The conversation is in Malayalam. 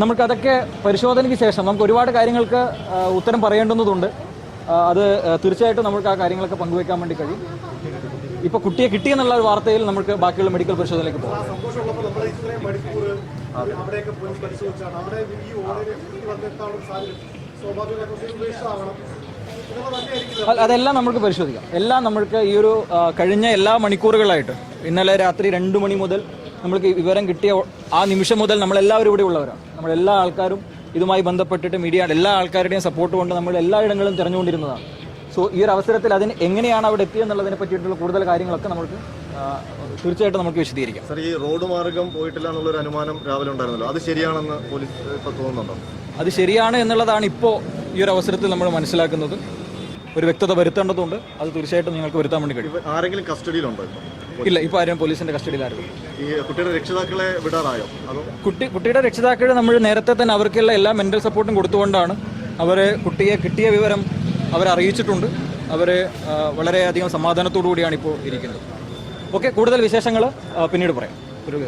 നമുക്കതൊക്കെ പരിശോധനയ്ക്ക് ശേഷം നമുക്ക് ഒരുപാട് കാര്യങ്ങൾക്ക് ഉത്തരം പറയേണ്ടുന്നതുണ്ട്. അത് തീർച്ചയായിട്ടും നമുക്ക് ആ കാര്യങ്ങളൊക്കെ പങ്കുവെക്കാൻ വേണ്ടി കഴിയും. ഇപ്പൊ കുട്ടിയെ കിട്ടിയെന്നുള്ള ഒരു വാർത്തയിൽ നമുക്ക് ബാക്കിയുള്ള മെഡിക്കൽ പരിശോധനയിലേക്ക് പോകാം. അതെല്ലാം നമുക്ക് പരിശോധിക്കാം. എല്ലാം നമ്മൾക്ക് ഈ ഒരു കഴിഞ്ഞ എല്ലാ മണിക്കൂറുകളായിട്ട് ഇന്നലെ രാത്രി രണ്ട് മണി മുതൽ നമ്മൾക്ക് വിവരം കിട്ടിയ ആ നിമിഷം മുതൽ നമ്മളെല്ലാവരും ഇവിടെ ഉള്ളവരാണ്. നമ്മളെല്ലാ ആൾക്കാരും ഇതുമായി ബന്ധപ്പെട്ടിട്ട് മീഡിയ എല്ലാ ആൾക്കാരുടെയും സപ്പോർട്ട് കൊണ്ട് നമ്മൾ എല്ലായിടങ്ങളും തിരഞ്ഞുകൊണ്ടിരുന്നതാണ്. സോ ഈ ഒരു അവസരത്തിൽ അതിന് എങ്ങനെയാണ് അവിടെ എത്തിയെന്നുള്ളതിനെ പറ്റിയിട്ടുള്ള കൂടുതൽ കാര്യങ്ങളൊക്കെ നമുക്ക് തീർച്ചയായിട്ടും നമുക്ക് വിശദീകരിക്കാം. സർ ഈ റോഡ് മാർഗം പോയിട്ടില്ല എന്നുള്ളൊരു അനുമാനം രാവിലെ ഉണ്ടായിരുന്നല്ലോ. അത് ശരിയാണെന്ന് പോലീസ് ഇപ്പൊ തോന്നുന്നുണ്ടോ? അത് ശരിയാണ് എന്നുള്ളതാണ് ഇപ്പോൾ ഈ ഒരു അവസരത്തിൽ നമ്മൾ മനസ്സിലാക്കുന്നത്. ഒരു വ്യക്തത വരുത്തേണ്ടതുണ്ട്. അത് തീർച്ചയായിട്ടും നിങ്ങൾക്ക് വരുത്താൻ വേണ്ടി കഴിയും. ആരെങ്കിലും കസ്റ്റഡിയിലുണ്ടോ ഇല്ല ഇപ്പോൾ ആരും പോലീസിന്റെ കസ്റ്റഡിയിലായിരുന്നു ഈ കുട്ടിയുടെ രക്ഷിതാക്കളെ വിടാറായോ? അതോ കുട്ടി കുട്ടിയുടെ രക്ഷിതാക്കളെ നമ്മൾ നേരത്തെ തന്നെ അവർക്കുള്ള എല്ലാ മെന്റൽ സപ്പോർട്ടും കൊടുത്തുകൊണ്ടാണ് അവരെ കുട്ടിയെ കിട്ടിയ വിവരം അവരെ അറിയിച്ചിട്ടുണ്ട്. അവരെ ആ, വളരെയധികം സമാധാനത്തോടു കൂടിയാണ് ഇപ്പോൾ ഇരിക്കുന്നത്. ഓക്കെ കൂടുതൽ വിശേഷങ്ങൾ പിന്നീട് പറയാം. ഒരു